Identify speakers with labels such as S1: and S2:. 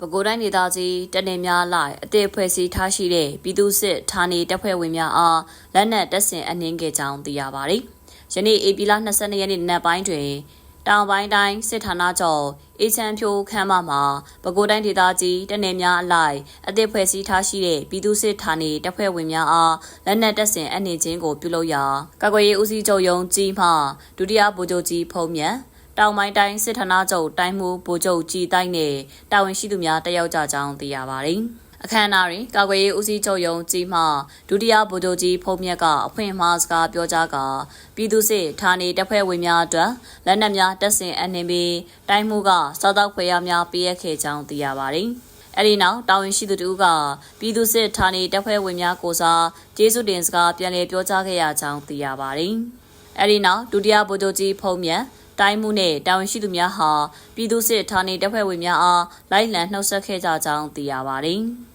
S1: ပဲခူးတိုင်းဒေသကြီးတနေများလိုက်အသေးဖွဲ့စည်းထားရှိတဲ့ပြည်သူ့စစ်ဌာနေတပ်ဖွဲ့ဝင်များအားလက်နက်တပ်ဆင်အနှင်းခဲ့ကြောင်းသိရပါတယ်။ယနေ့ဧပြီလ22ရက်နေ့နက်ပိုင်းတွင်တောင်ပိုင်းတိုင်းစစ်ဌာနချုပ်အေချမ်းဖြိုးခမ်းမမှာပဲခူးတိုင်းဒေသကြီးတနေများအလိုက်အသေးဖွဲ့စည်းထားရှိတဲ့ပြည်သူ့စစ်ဌာနေတပ်ဖွဲ့ဝင်များအားလက်နက်တပ်ဆင်အနှင်းခြင်းကိုပြုလုပ်ရာကာကွယ်ရေးဦးစီးချုပ်ရုံးကြီးမှဒုတိယဗိုလ်ချုပ်ကြီးဖုံးမြတ် တောင်ပိုင်းတိုင်းစစ်ဌာနချုပ်တိုင်းမှုဗိုလ်ချုပ်ကြည်တိုင်းနဲ့တာဝန်ရှိသူများတက်ရောက်ကြကြောင်းသိရပါတယ်။အခမ်းအနားတွင်ကာကွယ်ရေးဦးစီးချုပ်ရုံးကြီးမှဒုတိယဗိုလ်ချုပ်ကြီးဖုံးမြတ်က အဖွင့်အမှားစကားပြောကြားကာပြည်သူ့စစ်ဌာနေတပ်ဖွဲ့ဝင်များအတွက်လက်နက်များတပ်ဆင်အနှင်ပြီးတိုင်းမှုကစောက်တော့ဖွယ်ရများပေးအပ်ခဲ့ကြောင်းသိရပါတယ်။အဲဒီနောက်တာဝန်ရှိသူတို့ကပြည်သူ့စစ်ဌာနေတပ်ဖွဲ့ဝင်များကိုစားကျေးဇူးတင်စကားပြန်လည်ပြောကြားခဲ့ရကြောင်းသိရပါတယ်။အဲဒီနောက်ဒုတိယဗိုလ်ချုပ်ကြီးဖုံးမြတ် တိုင်းမှုနဲ့တာဝန်ရှိသူများဟာပြည်သူ့စစ်ဌာနေတပ်ဖွဲ့ဝင်များအားလိုက်လံနှုတ်ဆက်ခဲ့ကြကြောင်းသိရပါတယ်။